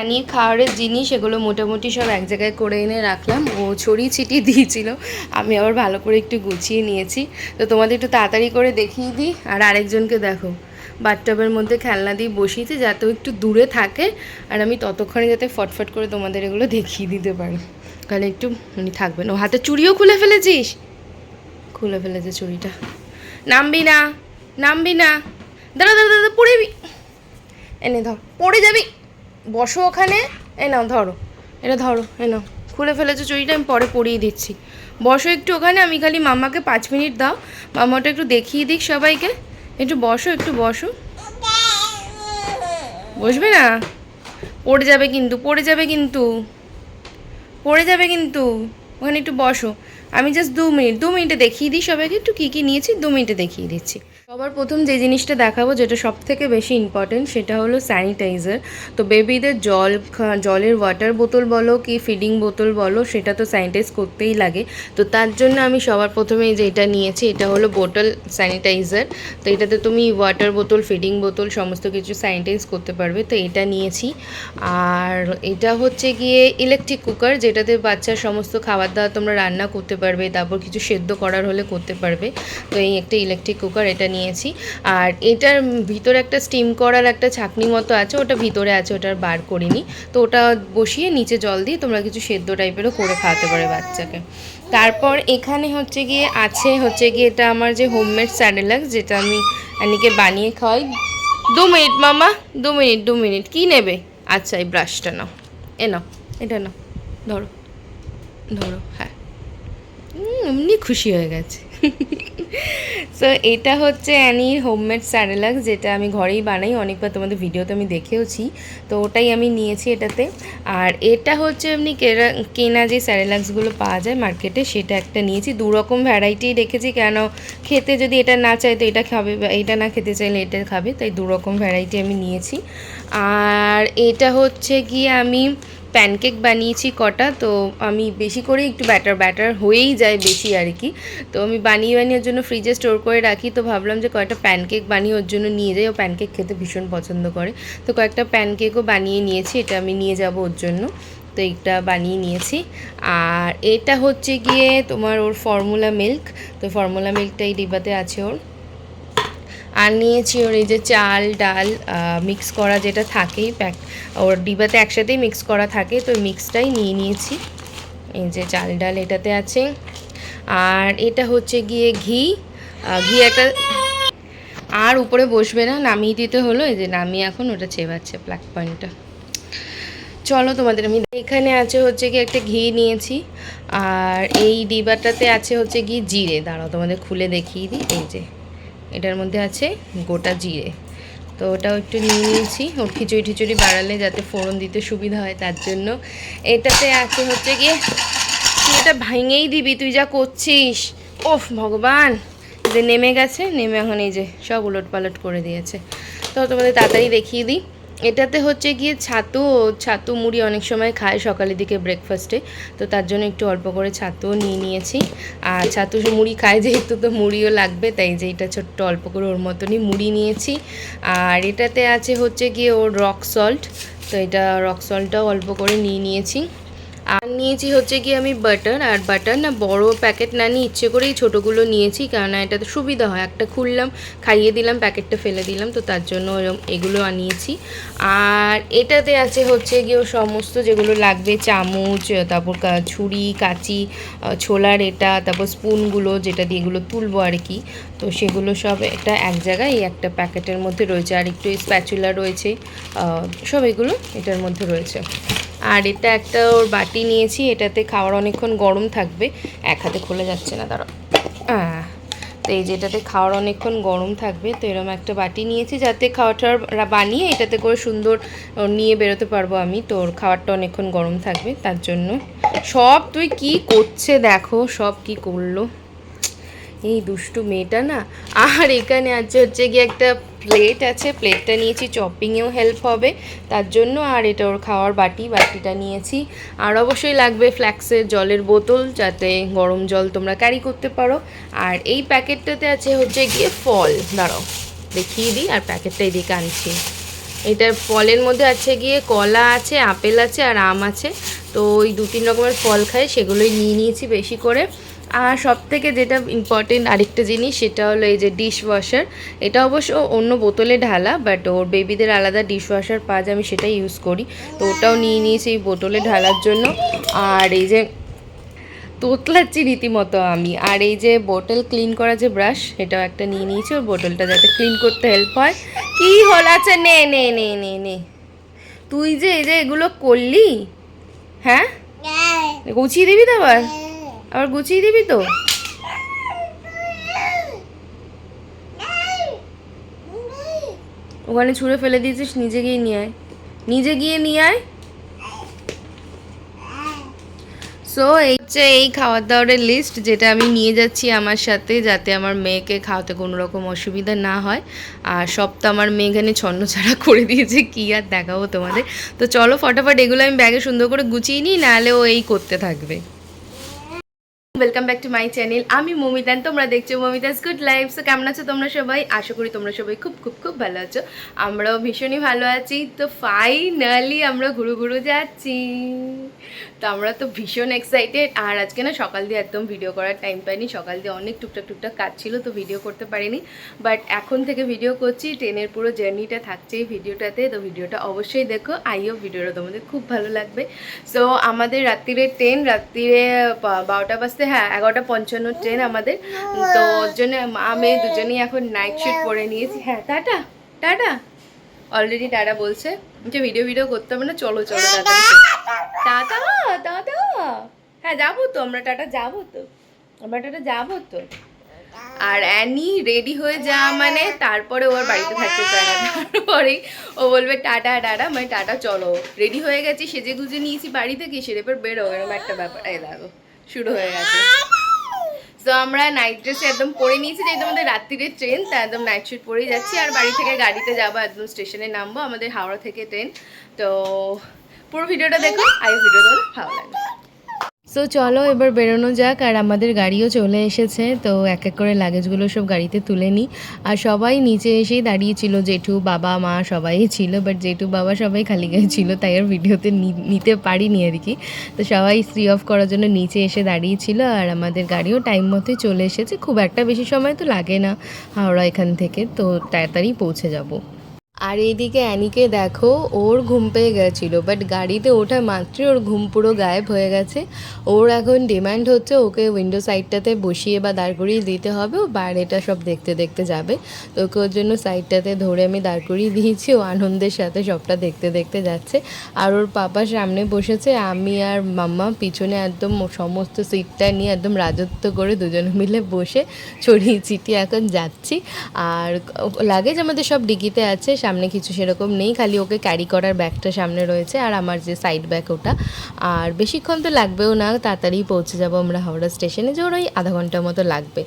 অ্যানির খাওয়ারের জিনিস, এগুলো মোটামুটি সব এক জায়গায় করে এনে রাখলাম। ও ছড়িয়ে ছিটিয়ে দিয়েছিল। আমি আবার ভালো করে একটু গুছিয়ে নিয়েছি। তো তোমাদের একটু তাড়াতাড়ি করে দেখিয়ে দিই। আর আরেকজনকে দেখো বাথটবের মধ্যে খেলনা দিয়ে বসিয়েছি যাতে একটু দূরে থাকে। আর আমি ততক্ষণে যাতে ফটফট করে তোমাদের এগুলো দেখিয়ে দিতে পারি। তাহলে একটু উনি থাকবেন। ও হাতে চুড়িও খুলে ফেলেছিস? খুলে ফেলেছে চুড়িটা। নামবি না নামবি না। দাঁড়া দাঁড়া দাঁড়া, পড়ে যাবি। এনে ধর, পড়ে যাবি। বসো ওখানে। এ নাও, ধরো। এটা ধরো, এ নাও। খুলে ফেলেছো চুড়িটা আমি পরে পরিয়ে দিচ্ছি। বসো একটু ওখানে, আমি খালি মামাকে পাঁচ মিনিট দাও। মামাটা একটু দেখিয়ে দিক সবাইকে। একটু বসো একটু বসো। বসবে না? পড়ে যাবে কিন্তু, পড়ে যাবে কিন্তু। পড়ে যাবে কিন্তু। ওখানে একটু বসো। আমি জাস্ট দু মিনিট, দু মিনিটে দেখিয়ে দিই সবাইকে। একটু কী কী নিয়েছি, দু মিনিটে দেখিয়ে দিচ্ছি। সবার প্রথম যে জিনিসটা দেখাবো যেটা সব থেকে বেশি ইম্পর্টেন্ট সেটা হলো স্যানিটাইজার তো বেবিদের জল জলের ওয়াটার বোতল বলো কি ফিডিং বোতল বলো, সেটা তো স্যানিটাইজ করতেই লাগে। তো তার জন্য আমি সবার প্রথমে যে এটা নিয়েছি, এটা হলো বোতল স্যানিটাইজার তো এটাতে তুমি ওয়াটার বোতল ফিডিং বোতল সমস্ত কিছু স্যানিটাইজ করতে পারবে। তো এটা নিয়েছি। আর এটা হচ্ছে গিয়ে ইলেকট্রিক কুকার যেটাতে বাচ্চার সমস্ত খাবার দাবার তোমরা রান্না করতে পারবে, তারপর কিছু সেদ্ধ করার হলে করতে পারবে। তো এই একটা ইলেকট্রিক কুকার এটা নিয়েছি আর এটার ভিতরে একটা স্টিম করার একটা ছাকনি মতো আছে, ওটা ভিতরে আছে, ওটা আর বার করিনি। তো ওটা বসিয়ে নিচে জল দিয়ে তোমরা কিছু সেদ্ধ টাইপেরও করে খাওয়াতে পারে বাচ্চাকে। তারপর এখানে হচ্ছে গিয়ে, আছে হচ্ছে গিয়ে এটা আমার যে হোমমেড স্যারেলাক্স যেটা আমি আনিকে বানিয়ে খাওয়াই। দু মিনিট মামা, দু মিনিট দু মিনিট। কি নেবে? আচ্ছা এই ব্রাশটা নাও। এ নাও, এটা নাও। ধরো। ধরো হ্যাঁ। এমনি খুশি হয়ে গেছে। সো এটা হচ্ছে অ্যানির হোমমেড স্যারেলাক্স যেটা আমি ঘরেই বানাই। অনেকবার তোমাদের ভিডিওতে আমি দেখেওছি। তো ওটাই আমি নিয়েছি এটাতে। আর এটা হচ্ছে এমনি কেনা যে স্যারেলাক্সগুলো পাওয়া যায় মার্কেটে, সেটা একটা নিয়েছি। দু রকম ভ্যারাইটি রেখেছি, কেন খেতে যদি এটা না চাই তো এটা খাবে এটা না খেতে চাইলে এটা খাবে, তাই দু রকম ভ্যারাইটি আমি নিয়েছি। আর এটা হচ্ছে গিয়ে আমি প্যানকেক বানিয়েছি কটা, তো আমি বেশি করে একটু ব্যাটার ব্যাটার হয়েই যায় বেশি আর কি। তো আমি বানিয়ে বানিয়ে ওর জন্য ফ্রিজে স্টোর করে রাখি, তো ভাবলাম যে কয়েকটা প্যানকেক বানিয়ে ওর জন্য নিয়ে যাই। ও প্যানকেক খেতে ভীষণ পছন্দ করে। তো কয়েকটা প্যানকেকও বানিয়ে নিয়েছি, এটা আমি নিয়ে যাব ওর জন্য। তো এইটা বানিয়ে নিয়েছি। আর এটা হচ্ছে গিয়ে তোমার ওর ফর্মুলা মিল্ক তো ফর্মুলা মিল্কটা এই ডিব্বাতে আছে ওর। আর নিয়েছি ওর এই যে চাল, ডাল মিক্স করা যেটা থাকেই প্যাক ওর ডিবাতে একসাথেই মিক্স করা থাকে, তো মিক্সটাই নিয়ে নিয়েছি। এই যে চাল, ডাল এটাতে আছে। আর এটা হচ্ছে গিয়ে ঘি। ঘি একটা আর উপরে বসবে না, নামিয়ে দিতে হলো, এই যে নামিয়ে এখন ওটা চেবাচ্ছে প্লাক পয়েন্টটা চলো তোমাদের, আমি এখানে আছে হচ্ছে কি একটা ঘি নিয়েছি, আর এই ডিবাটাতে আছে হচ্ছে কি জিরে। দাঁড়াও তোমাদের খুলে দেখিয়ে দিই, এই যে। এটার মধ্যে আছে গোটা জিরে। তো ওটাও একটু নিয়ে নিয়েছি। ওর খিচুড়ি ঠিচুড়ি বাড়ালে যাতে ফোড়ন দিতে সুবিধা হয় তার জন্য। এটাতে আছে হচ্ছে গিয়ে, তুই এটা ভাঙেই দিবি, তুই যা করছিস। ওফ, ভগবান! যে নেমে গেছে, নেমে এখন এই যে সব উলট পালট করে দিয়েছে। তো তোমাদের তাড়াতাড়ি দেখিয়ে দিই। এটাতে হচ্ছে গিয়ে ছাতু ছাতু মুড়ি অনেক সময় খায় সকালের দিকে ব্রেকফাস্টে তো তার জন্য একটু অল্প করে ছাতু নিয়ে নিয়েছি। আর ছাতু মুড়ি খায়, যেহেতু তো মুড়িও লাগবে, তাই যে এটা ছোট্ট অল্প করে ওর মতনই মুড়ি নিয়েছি। আর এটাতে আছে হচ্ছে গিয়ে ওর রক সল্ট তো এটা রক সল্টটাও অল্প করে নিয়ে নিয়েছি। আর নিয়েছি হচ্ছে কি আমি বাটার, আর বাটার না বড় প্যাকেট না, নিয়ে ইচ্ছে করেই ছোটোগুলো নিয়েছি, কেননা এটাতে সুবিধা হয়। একটা খুললাম, খাইয়ে দিলাম প্যাকেটটা ফেলে দিলাম, তো তার জন্য এগুলো আনিয়েছি। আর এটাতে আছে হচ্ছে গিয়ে সমস্ত যেগুলো লাগবে, চামচ, তারপর ছুরি, কাঁচি ছোলার এটা, তারপর স্পুনগুলো যেটা দিয়ে এগুলো তুলবো আর কি, তো সেগুলো সব একটা এক জায়গায় এই একটা প্যাকেটের মধ্যে রয়েছে। আর একটু স্প্যাচুলা রয়েছে সব এগুলো এটার মধ্যে রয়েছে। আর এটা একটা ওর বাটি নিয়েছি এটাতে খাওয়ার অনেকক্ষণ গরম থাকবে। এক হাতে খোলা যাচ্ছে না আহ, তো এই যে এটাতে খাওয়ার অনেকক্ষণ গরম থাকবে তো এরকম একটা বাটি নিয়েছি যাতে খাওয়াটা বানিয়ে এটাতে করে সুন্দর নিয়ে বেরোতে পারব আমি। তো ওর খাবারটা অনেকক্ষণ গরম থাকবে তার জন্য। সব তুই কি করছে দেখো সব কি করল। এই দুষ্টু মেয়েটা না? আর এখানে আছে হচ্ছে গিয়ে একটা প্লেট আছে প্লেটটা নিয়েছি চপিংয়েও হেল্প হবে। তার জন্য আর এটা ওর খাওয়ার বাটি, বাটিটা নিয়েছি। আর অবশ্যই লাগবে ফ্ল্যাক্সের জলের বোতল, যাতে গরম জল তোমরা ক্যারি করতে পারো। আর এই প্যাকেটটাতে আছে হচ্ছে গিয়ে ফল। দাঁড়াও, দেখিয়ে দিই, আর প্যাকেটটা এদিকে আনছি। এটার ফলের মধ্যে আছে গিয়ে কলা আছে, আপেল আছে, আর আম আছে। তো ওই দু তিন রকমের ফল খায় সেগুলোই নিয়ে নিয়েছি বেশি করে। আর সব থেকে যেটা ইম্পর্টেন্ট আরেকটা জিনিস সেটা হলো এই যে ডিশ ওয়াশার এটা অবশ্য অন্য বোতলে ঢালা বাট ওর বেবিদের আলাদা ডিশ ওয়াশার পাওয়া যায় আমি সেটাই ইউজ করি। তো ওটাও নিয়ে নিয়েছি এই বোতলে ঢালার জন্য। আর এই যে তোতলাচ্ছি রীতিমতো আমি। আর এই যে বোতল ক্লিন করা যে ব্রাশ এটাও একটা নিয়ে নিয়েছি। ওর বোতলটা যাতে ক্লিন করতে হেল্প হয়। কি হল? আচ্ছা নে নে নে নে নে। তুই যে এই যে এগুলো করলি হ্যাঁ। গুছিয়ে দিবি তো আবার? আবার গুছিয়ে দিবি তো? ওখানে ছুঁড়ে ফেলে দিয়েছিস, নিজে গিয়ে নিয়ে আয়। নিজে গিয়ে নিয়ে আয়। সো এই হচ্ছে এই খাওয়ার দাওয়ারের লিস্ট যেটা আমি নিয়ে যাচ্ছি আমার সাথে যাতে আমার মেয়েকে খাওয়াতে কোনো রকম অসুবিধা না হয়। আর সব তো আমার মেয়ে এখানে ছন্ন ছাড়া করে দিয়েছে, কী আর দেখাবো তোমাদের। তো চলো, ফটাফট এগুলো আমি ব্যাগে সুন্দর করে গুছিয়ে নিই, নাহলে ও এই করতে থাকবে। Welcome back to my channel আমি মমিতান তোমরা দেখছ মমিতাস গুড লাইফ সো কেমন আছো তোমরা সবাই? আশা করি তোমরা সবাই খুব খুব খুব ভালো আছো। আমরাও ভীষণই ভালো আছি। তো ফাইনালি আমরা ঘুরু ঘুরু যাচ্ছি। তো আমরা তো ভীষণ এক্সাইটেড আর আজকে না সকাল দিয়ে একদম ভিডিও করার টাইম পাইনি, সকাল দিয়ে অনেক টুকটাক টুকটাক কাজ ছিল, তো ভিডিও করতে পারিনি। বাট এখন থেকে ভিডিও করছি ট্রেনের পুরো জার্নিটা থাকছে এই ভিডিওটাতে তো ভিডিওটা অবশ্যই দেখো। আইও ভিডিওটা তোমাদের খুব ভালো লাগবে। সো আমাদের রাত্রিরে ট্রেন রাত্রিরে বারোটা বাজতে হ্যাঁ এগারোটা পঞ্চান্ন ট্রেন আমাদের। তো ওর জন্য মা মেয়ে দুজনেই এখন নাইট শিট পরে নিয়েছি। হ্যাঁ টাটা টাটা। অলরেডি টাটা বলছে। যে ভিডিও ভিডিও করতে হবে না চলো চলো টাটা। Tata tata. হ্যাঁ যাব তো আমরা টাটা যাব তো। আমরা টাটা যাব তো। আর অ্যানি রেডি হয়ে যাওয়া মানে তারপরে ওর বাড়িতে থাকতে চায় না। তারপরেই ও বলবে টাটা টাটা মানে টাটা চলো। রেডি হয়ে গেছি সেজে গুজে নিয়েছি বাড়ি থেকে সেরে পর বেরো এরকম একটা ব্যাপার। এই দেখো শুরু হয়ে গেছে। তো আমরা নাইট ড্রেসে একদম পরে নিয়েছি, যেহেতু আমাদের রাত্রিরে ট্রেন তা একদম নাইট শুট পরেই যাচ্ছি। আর বাড়ি থেকে গাড়িতে যাব, একদম স্টেশনে নামবো, আমাদের হাওড়া থেকে ট্রেন তো পুরো ভিডিওটা দেখো আই ভিডিও তোমাদের ভালো লাগবে। সো চলো এবার বেরোনো যাক, আর আমাদের গাড়িও চলে এসেছে, তো এক এক করে লাগেজগুলো সব গাড়িতে তুলে নিই আর সবাই নিচে এসেই দাঁড়িয়েছিল, জেঠু, বাবা, মা সবাই ছিল বাট জেঠু, বাবা সবাই খালি গায়ে ছিল, তাই আর ভিডিওতে নিতে পারিনি আর কি। তো সবাই ফ্রি অফ করার জন্য নিচে এসে দাঁড়িয়েছিল, আর আমাদের গাড়িও টাইম মতোই চলে এসেছে। খুব একটা বেশি সময় তো লাগে না হাওড়া এখান থেকে, তো তাড়াতাড়ি পৌঁছে যাব। আর এইদিকে অ্যানিকে দেখো, ওর ঘুম পেয়ে গেছিল বাট গাড়িতে ওঠা মাত্রই ওর ঘুম পুরো গায়েব হয়ে গেছে। ওর এখন ডিমান্ড হচ্ছে ওকে উইন্ডো সাইডটাতে বসিয়ে বা দাঁড় করিয়ে দিতে হবে, ও বাইরেটা সব দেখতে দেখতে যাবে। তো ওকে ওর জন্য সাইডটাতে ধরে আমি দাঁড় করিয়ে দিয়েছি, ও আনন্দের সাথে সবটা দেখতে দেখতে যাচ্ছে। আর ওর পাপা সামনে বসেছে, আমি আর মাম্মা পিছনে একদম সমস্ত সিটটা নিয়ে একদম রাজত্ব করে দুজনে মিলে বসে ছড়িয়ে ছিটিয়ে এখন যাচ্ছি। আর লাগেজ আমাদের সব ডিকিতে আছে সামনে কিছু সেরকম নেই, খালি ওকে ক্যারি করার ব্যাগটা সামনে রয়েছে আর আমার যে সাইড ব্যাগ ওটা। আর বেশিক্ষণ তো লাগবেও না তাড়াতাড়ি পৌঁছে যাব আমরা হাওড়া স্টেশনে যে ওর ওই আধা ঘণ্টার মতো লাগবে।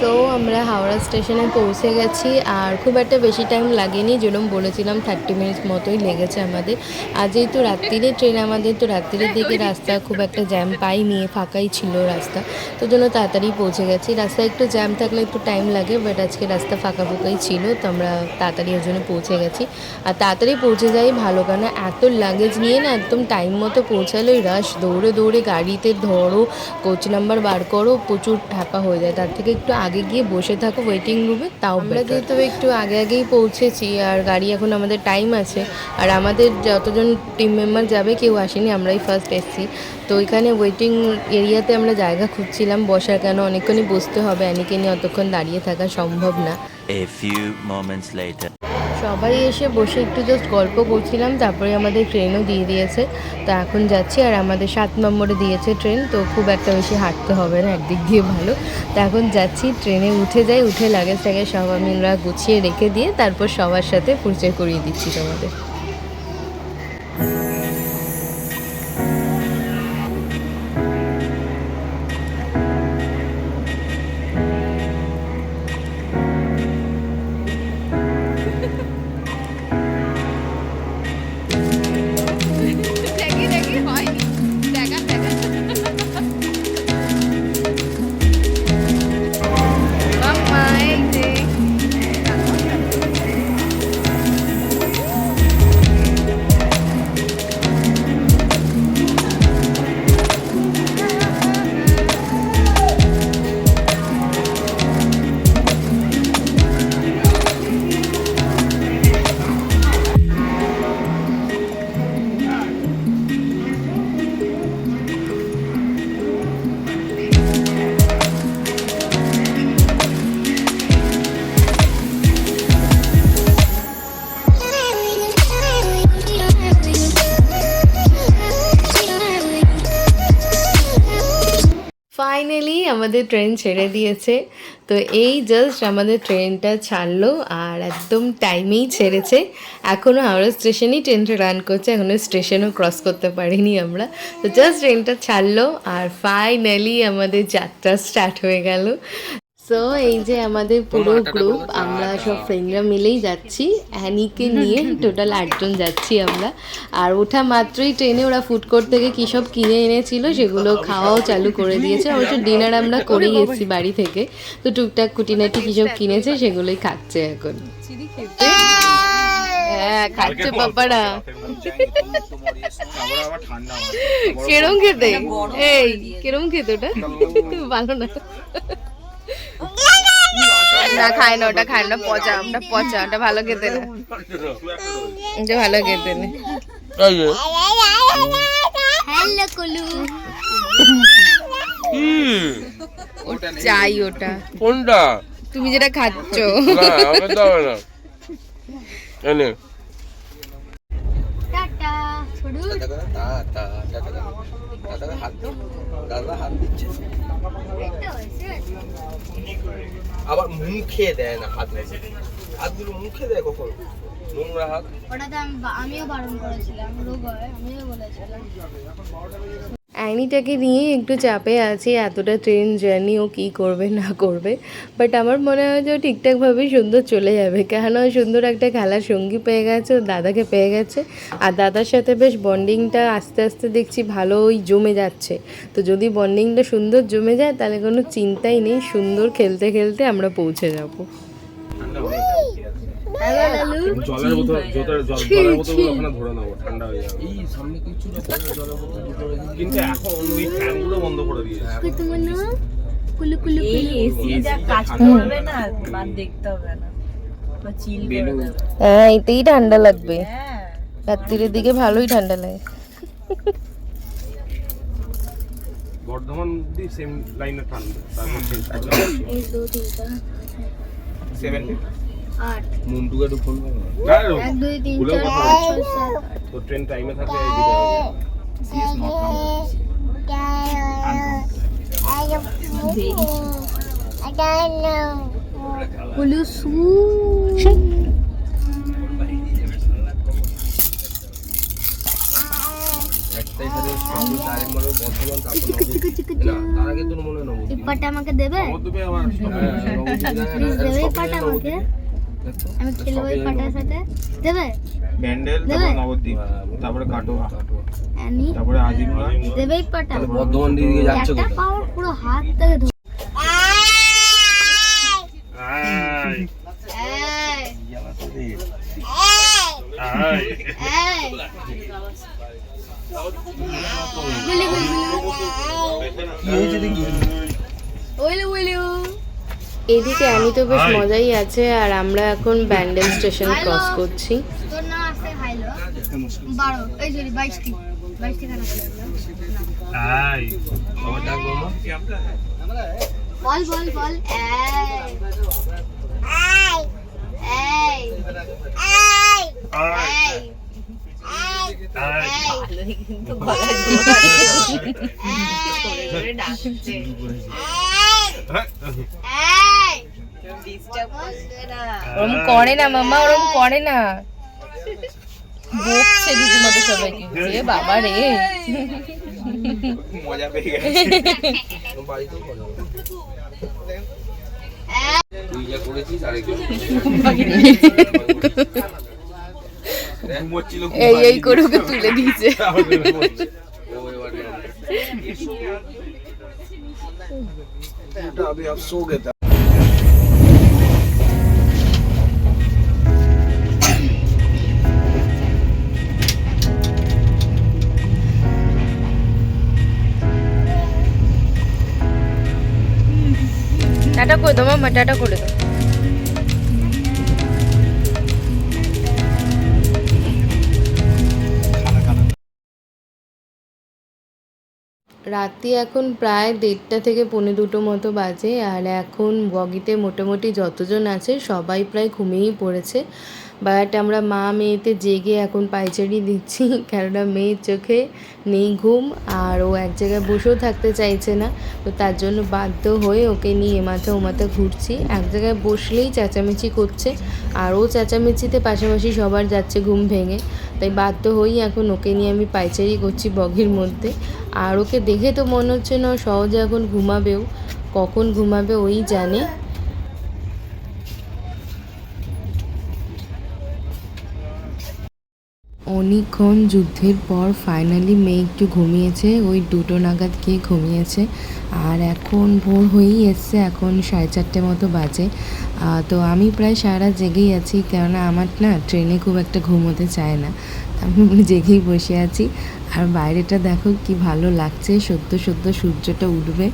সো আমরা হাওড়া স্টেশনে পৌঁছে গেছি আর খুব একটা বেশি টাইম লাগেনি। যেরকম বলেছিলাম থার্টি মিনিটস মতোই লেগেছে আমাদের। আর যেহেতু রাত্রিরে ট্রেন আমাদের, তো রাত্রিরের দিকে রাস্তা খুব একটা জ্যাম পাইনি, ফাঁকাই ছিল রাস্তা। তো জন্য তাড়াতাড়ি পৌঁছে গেছি। রাস্তায় একটু জ্যাম থাকলে একটু টাইম লাগে বাট আজকে রাস্তা ফাঁকা ফাঁকাই ছিল, তো আমরা তাড়াতাড়ি ওই জন্য পৌঁছে গেছি। আর তাড়াতাড়ি পৌঁছে যাই ভালো কেন এত লাগেজ নিয়ে না একদম টাইম মতো পৌঁছালে ওই রাশ দৌড়ে দৌড়ে গাড়িতে ধরো কোচ নাম্বার বার করো, প্রচুর ঢাকা হয়ে যায়। তার থেকে একটু আগে গিয়ে বসে থাকো ওয়েটিং রুমে তাও আমরা যেহেতু একটু আগে আগেই পৌঁছেছি আর গাড়ি এখন আমাদের টাইম আছে আর আমাদের যতজন টিম মেম্বার যাবে কেউ আসেনি আমরাই ফার্স্ট এসেছি। তো ওইখানে ওয়েটিং এরিয়াতে আমরা জায়গা খুঁজছিলাম বসার কেন অনেকক্ষণই বসতে হবে অনেকে নিয়ে অতক্ষণ দাঁড়িয়ে থাকা সম্ভব না। A few moments later. সবাই এসে বসে একটু জাস্ট গল্প করছিলাম, তারপরে আমাদের ট্রেনও দিয়ে দিয়েছে। তো এখন যাচ্ছি, আর আমাদের সাত নম্বরে দিয়েছে ট্রেন তো খুব একটা বেশি হাঁটতে হবে না, একদিক দিয়ে ভালো। তো এখন যাচ্ছি ট্রেনে উঠে যাই, উঠে লাগেজ টাগেজ সব আমি ওরা গুছিয়ে রেখে দিয়ে, তারপর সবার সাথে পরিচয় করিয়ে দিচ্ছি তোমাদের। আমাদের ট্রেন ছেড়ে দিয়েছে। তো এই জাস্ট আমাদের ট্রেনটা ছাড়লো আর একদম টাইমেই ছেড়েছে। এখনও হাওড়া স্টেশনেই ট্রেনটা রান করছে এখনও স্টেশনও ক্রস করতে পারিনি আমরা। তো জাস্ট ট্রেনটা ছাড়লো আর ফাইনালি আমাদের যাত্রা স্টার্ট হয়ে গেল। সো এই যে আমাদের পুরো গ্রুপ আমরা সব ফ্রেন্ডরা মিলেই যাচ্ছি। অ্যানিকে নিয়ে টোটাল আটজন যাচ্ছি আমরা। আর ওঠা মাত্রই ট্রেনে ওরা ফুড কোর্ট থেকে কী সব কিনে এনেছিল সেগুলো খাওয়াও চালু করে দিয়েছে। অবশ্য ডিনার আমরা করেই এসেছি বাড়ি থেকে। তো টুকটাক কুটিনাটি কী সব কিনেছে সেগুলোই খাচ্ছে এখন। হ্যাঁ খাচ্ছে পাপারা। কেরম খেতে? এই কেরম খেতে ওটা? ভালো না। না খায় না ওটা খায় না পচা ওটা পচা ওটা ভালো খেতে না। ওটা ভালো খেতে না। হ্যালো কুলু। চাই ওটা। কোনটা? তুমি যেটা খাচ্ছ। না আমাকে তো হাত দাদা হাত দিচ্ছে। আবার মুখে দেয় না হাত হাতগুলো মুখে দেয় কখন? নোংরা হাত। ওটাতে আমিও বারণ করেছিলাম, রোগ হয়, আমিও বলেছিলাম। অ্যানিটাকে নিয়ে একটু চাপে আছে, এতটা ট্রেন জার্নি ও কী করবে, না করবে। বাট আমার মনে হয় যে ও ঠিকঠাকভাবেই সুন্দর চলে যাবে। কেন? ও সুন্দর একটা খেলার সঙ্গী পেয়ে গেছে ওর দাদাকে পেয়ে গেছে। আর দাদার সাথে বেশ বন্ডিংটা আস্তে আস্তে দেখছি ভালোই জমে যাচ্ছে। তো যদি বন্ডিংটা সুন্দর জমে যায়, তাহলে কোনো চিন্তাই নেই। সুন্দর খেলতে খেলতে আমরা পৌঁছে যাব। ঠান্ডা হ্যাঁ এতেই ঠান্ডা লাগবে। রাত্রির দিকে ভালোই ঠান্ডা লাগে। বর্ধমান ঠান্ডা মন্টুকে একটু ফোন করো। না। না এক দুই তিন চার পাঁচ ছয় সাত। আট তো ট্রেন টাইমে থাকলে এই দিতে হবে। সু তোর মনে হয় আমাকে দেবে? হ্যাঁ, প্লিজ দেবে পাটা আমাকে? আমি খেলব এই পাটার সাথে। দেবে? ব্যান্ডেল তারপর নবদ্বীপ হ্যাঁ, তারপরে কাটোয়া। তারপরে আজিমগঞ্জ। দেবে এই পাটা। বর্ধমান দিকে যাচ্ছে একটা পাওয়ার পুরো হাত থেকে ধরে। ওইলু ওইলু। এদিকে আমি তো বেশ মজাই আছে আর আমরা এখন ব্যান্ডেল স্টেশন ক্রস করছি। বলো ওরম করে না মামা ওরম করে না বকছে রীতিমতো সবাইকে যে বাবা রে মজা পেয়ে গেছে তোর বাড়িতেও করো তুই যা করেছিস আরেকজন ঘুমোচ্ছিল এই এই করে ওকে তুলে দিয়েছে ও এবার अभी आप सो गए করে দাও মামা করে দাও রাত্রি এখন প্রায় দেড়টা থেকে পৌনে দুটো মতো বাজে, আর এখন বগিতে মোটামুটি যতজন আছে সবাই প্রায় ঘুমিয়েই পড়েছে। বাট আমরা মা মেয়েতে জেগে এখন পাইচারি দিচ্ছি, কেননা মেয়ের চোখে নেই ঘুম আর ও এক জায়গায় বসেও থাকতে চাইছে না। তো তার জন্য বাধ্য হয়ে ওকে নিয়ে এ মাথা ও মাথা ঘুরছি। এক জায়গায় বসলেই চেঁচামেচি করছে আর ও চেঁচামেচিতে পাশাপাশি সবার যাচ্ছে ঘুম ভেঙে। তাই বাধ্য হয়েই এখন ওকে নিয়ে আমি পাইচারি করছি বগির মধ্যে। আর ওকে দেখে তো মনে হচ্ছে না সহজে এখন ঘুমাবেও, কখন ঘুমাবে ওই জানে। অনেকক্ষণ যুদ্ধের পর ফাইনালি মেয়ে একটু ঘুমিয়েছে, ওই দুটো নাগাদ গিয়ে ঘুমিয়েছে। আর এখন ভোর হয়েই এসছে, এখন সাড়ে চারটে মতো বাজে। তো আমি প্রায় সারা জেগেই আছি, কেননা আমার না ট্রেনে খুব একটা ঘুমোতে চায় না। আমি জেগেই বসে আছি। আর বাইরেটা দেখো কি ভালো লাগছে সদ্য সদ্য সূর্যটা উঠবে।